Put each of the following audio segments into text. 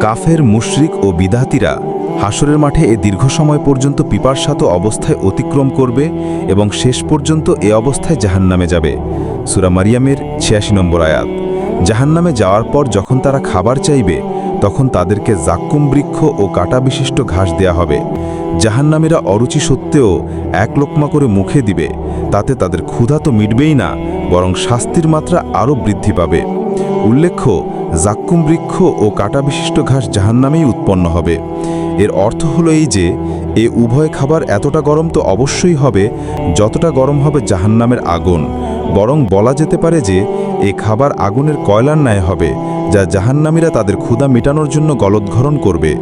কাফের, মুশরিক ও বিদাতিরা হাসরের মাঠে এ দীর্ঘ সময় পর্যন্ত পিপার পিপাসাত অবস্থায় অতিক্রম করবে এবং শেষ পর্যন্ত এ অবস্থায় জাহান্নামে যাবে। সুরা মারিয়ামের ছিয়াশি নম্বর আয়াত। জাহান্নামে যাওয়ার পর যখন তারা খাবার চাইবে, তখন তাদেরকে জাক্কুম বৃক্ষ ও কাটা বিশিষ্ট ঘাস দেয়া হবে। জাহান্নামীরা অরুচি সত্ত্বেও এক লোকমা করে মুখে দিবে, তাতে তাদের ক্ষুধা তো মিটবেই না, বরং শাস্তির মাত্রা আরও বৃদ্ধি পাবে। উল্লেখ্য জাক্কুম বৃক্ষ ও কাটা বিশিষ্ট ঘাস জাহান্নামেই উৎপন্ন হবে। এর অর্থ হলো এই যে, এ উভয় খাবার এতটা গরম তো অবশ্যই হবে, যতটা গরম হবে জাহান্নামের আগুন। বরং বলা যেতে পারে যে, এ খাবার আগুনের কয়লার ন্যায় হবে, যা জাহান্নামীরা তাদের ক্ষুধা মেটানোর জন্য গলদঘরণ করবে।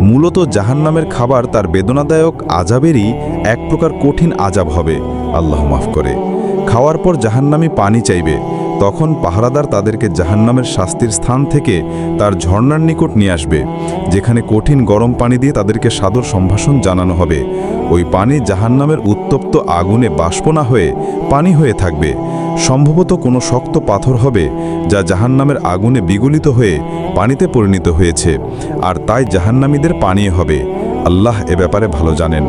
মূলত জাহান্নামের খাবার তার বেদনাদায়ক আজাবেরই এক প্রকার কঠিন আজাব হবে। আল্লাহ মাফ করে। খাওয়ার পর জাহান্নামী পানি চাইবে। তখন পাহারাদার তাদেরকে জাহান্নামের শাস্তির স্থান থেকে তার ঝর্ণার নিকট নিয়ে আসবে, যেখানে কঠিন গরম পানি দিয়ে তাদেরকে সাদর সম্ভাষণ জানানো হবে। ওই পানি জাহান্নামের উত্তপ্ত আগুনে বাষ্প না হয়ে পানি হয়ে থাকবে। সম্ভবত কোনো শক্ত পাথর হবে, যা জাহান্নামের আগুনে বিগলিত হয়ে পানিতে পরিণত হয়েছে, আর তাই জাহান্নামীদের পানীয় হবে। আল্লাহ এ ব্যাপারে ভালো জানেন।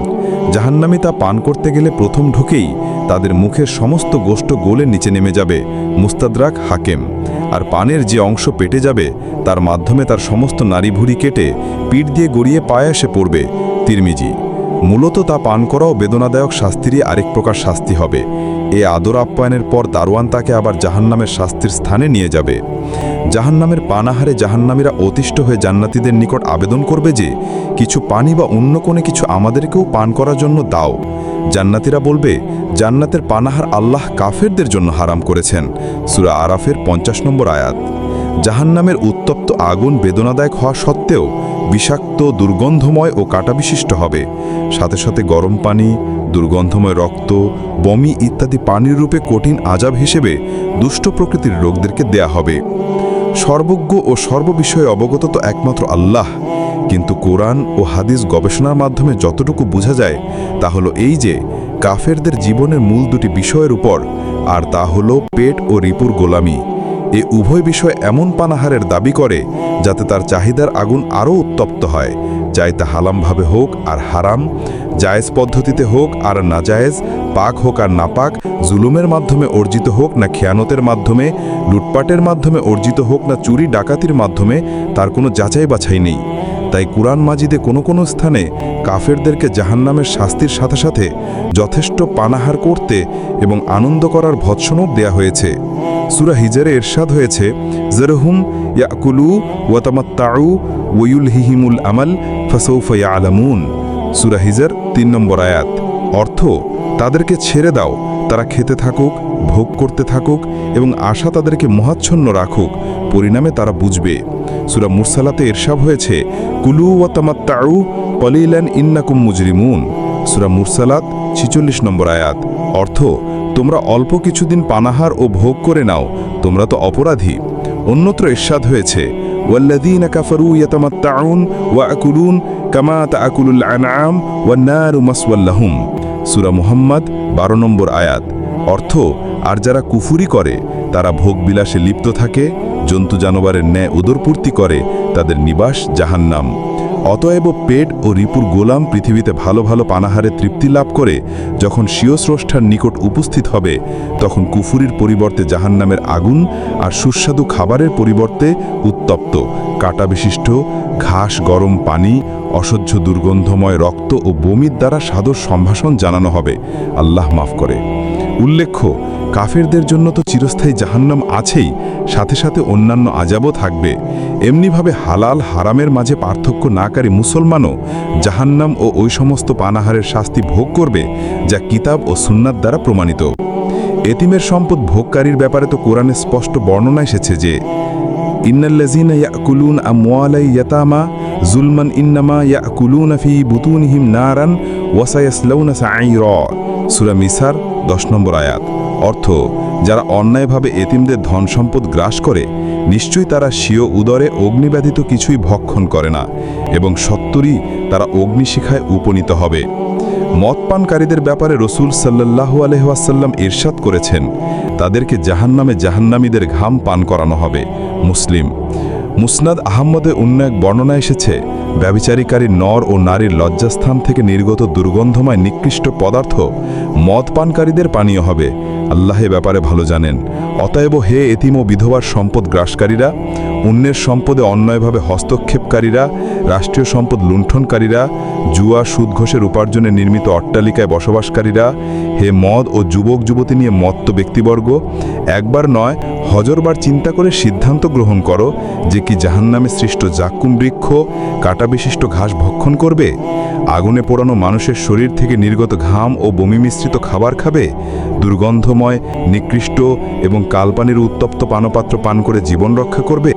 জাহান্নামী তা পান করতে গেলে প্রথম ঢুকেই তাদের মুখের সমস্ত গোষ্ট গোলে নিচে নেমে যাবে মুস্তাদরাক হাকেম। আর পানের যে অংশ পেটে যাবে, তার মাধ্যমে তার সমস্ত নারী ভুড়ি কেটে পিঠ দিয়ে গড়িয়ে পায়ে এসে পড়বে তিরমিজি। মূলত তা পান করাও বেদনাদায়ক শাস্তিরই আরেক প্রকার শাস্তি হবে। এ আদর আপ্যায়নের পর দারোয়ান তাকে আবার জাহান্নামের শাস্তির স্থানে নিয়ে যাবে। জাহান্নামের পানাহারে জাহান্নামীরা অতিষ্ঠ হয়ে জান্নাতীদের নিকট আবেদন করবে যে, কিছু পানি বা অন্য কোনো কিছু আমাদেরকেও পান করার জন্য দাও। জান্নাতীরা বলবে, জান্নাতের পানাহার আল্লাহ কাফেরদের জন্য হারাম করেছেন। সুরা আরাফের পঞ্চাশ নম্বর আয়াত। জাহান্নামের উত্তপ্ত আগুন বেদনাদায়ক হওয়া সত্ত্বেও বিষাক্ত, দুর্গন্ধময় ও কাটাবিশিষ্ট হবে। সাথে সাথে গরম পানি, দুর্গন্ধময় রক্ত, বমি ইত্যাদি পানির রূপে কঠিন আজাব হিসেবে দুষ্ট প্রকৃতির রোগদেরকে দেয়া হবে। সর্বজ্ঞ ও সর্ববিষয়ে অবগত তো একমাত্র আল্লাহ। কিন্তু কোরআন ও হাদিস গবেষণার মাধ্যমে যতটুকু বোঝা যায়, তা হলো এই যে, কাফেরদের জীবনের মূল দুটি বিষয়ের উপর, আর তা হলো পেট ও রিপুর গোলামি। এ উভয় বিষয় এমন পানাহারের দাবি করে যাতে তার চাহিদার আগুন আরও উত্তপ্ত হয়। চাই তা হালামভাবে হোক আর হারাম, জায়েজ পদ্ধতিতে হোক আর না নাজায়েজ, পাক হোক আর নাপাক, জুলুমের মাধ্যমে অর্জিত হোক না খেয়ানতের মাধ্যমে, লুটপাটের মাধ্যমে অর্জিত হোক না চুরি ডাকাতির মাধ্যমে তার কোনো যাচাই বাছাই নেই। তাই কুরআন মাজিদে কোনো কোনো স্থানে কাফেরদেরকে জাহান্নামের শাস্তির সাথে সাথে যথেষ্ট পানাহার করতে এবং আনন্দ করার ভৎসনও দেয়া হয়েছে। সুরা হিজারে এরশাদ হয়েছে, জরহুম ইয়াকুলু ওয়াতামাত্তাউ ওয়ুল হিহিমুল আমাল ফাসৌফা আলামুন সুরা হিজার তিন নম্বর আয়াত। অর্থ, তাদেরকে ছেড়ে দাও, তারা খেতে থাকুক, ভোগ করতে থাকুক এবং আশা তাদেরকে মহাচ্ছন্ন রাখুক, পরিণামে তারা বুঝবে। সুরা মুরসালাতে এরশাব হয়েছে, কুলু ওয়াতামাত্তাউ কলিলান ইন্নাকুম মুজরিমুন। সুরা মুরসালাত ছিচল্লিশ নম্বর আয়াত। অর্থ তোমরা অল্প কিছুদিন পানাহার ও ভোগ করে নাও তোমরা তো অপরাধী অন্যত্র ইরশাদ হয়েছে والذين كفروا يتمتعون ويأكلون كما تأكل الأنعام والنار مسوى لهم সূরা মুহাম্মদ 12 নম্বর আয়াত অর্থ আর যারা কুফুরি করে তারা ভোগবিলাসে লিপ্ত থাকে জন্তু জানোয়ারের ন্যায় উদরপূর্তি করে তাদের নিবাস জাহান্নাম অতএব পেট ও রিপুর গোলাম পৃথিবীতে ভালো ভালো পানাহারে তৃপ্তি লাভ করে, যখন স্রষ্টার নিকট উপস্থিত হবে, তখন কুফুরির পরিবর্তে জাহান্নামের আগুন আর সুস্বাদু খাবারের পরিবর্তে উত্তপ্ত। কাটা বিশিষ্ট, ঘাস গরম পানি, অসহ্য দুর্গন্ধময় রক্ত ও বমির দ্বারা সাদর সম্ভাষণ জানানো হবে। আল্লাহ মাফ করে। উল্লেখ্য কাফেরদের জন্য তো চিরস্থায়ী জাহান্নাম আছেই, সাথে সাথে অন্যান্য আজাবও থাকবে। এমনিভাবে হালাল হারামের মাঝে পার্থক্য নাকারী মুসলমানও জাহান্নাম ও ওই সমস্ত পানাহারের শাস্তি ভোগ করবে, যা কিতাব ও সুন্নাত দ্বারা প্রমাণিত। এতিমের সম্পদ ভোগকারীর ব্যাপারে তো কোরআনে স্পষ্ট বর্ণনা এসেছে যে, ইন্নাল্লাযীনা ইয়াকুলুন আমওয়ালাই ইয়াতামা জুলমান ইন্নামা ইয়াকুলুনা ফি বুতুনিহিম নারান, ওয়া সায়াসলাউনা সাঈরা। সূরা মিসার 10 নম্বর আয়াত। অর্থ, যারা অন্যায়ভাবে এতিমদের ধন সম্পদ গ্রাস করে, নিশ্চয়ই তারা স্বীয় উদরে অগ্নিব্যাধিত কিছুই ভক্ষণ করে না, এবং সত্তরই তারা অগ্নিশিখায় উপনীত হবে। মদপানকারীদের ব্যাপারে রসুল সাল্লাহু আলহাসাল্লাম ইরশাদ করেছেন, তাদেরকে জাহান্নামে জাহান্নামীদের ঘাম পান করানো হবে। মুসলিম। মুসনাদ আহম্মদে অন্য এক বর্ণনা এসেছে ব্যবিচারিকারী নর ও নারীর লজ্জাস্থান থেকে নির্গত দুর্গন্ধময় নিকৃষ্ট পদার্থ মদ পানকারীদের পানীয় হবে। আল্লাহ ব্যাপারে ভালো জানেন। অতএব হে এতিম ও বিধবার সম্পদ গ্রাসকারীরা, অন্যের সম্পদে অন্যায়ভাবে হস্তক্ষেপকারীরা, রাষ্ট্রীয় সম্পদ লুণ্ঠনকারীরা, জুয়া সুদ ঘোষের উপার্জনে নির্মিত অট্টালিকায় বসবাসকারীরা, হে মদ ও যুবক যুবতী নিয়ে মত্ত ব্যক্তিবর্গ, একবার নয় হজরবার চিন্তা করে সিদ্ধান্ত গ্রহণ করো যে কি জাহান্নামে সৃষ্ট জাক্কুম বৃক্ষ, কাটা বিশিষ্ট ঘাস ভক্ষণ করবে? আগুনে পোড়ানো মানুষের শরীর থেকে নির্গত ঘাম ও বমি মিশ্রিত খাবার খাবে? দুর্গন্ধময়, নিকৃষ্ট এবং কালপানির উত্তপ্ত পানপাত্র পান করে জীবন রক্ষা করবে?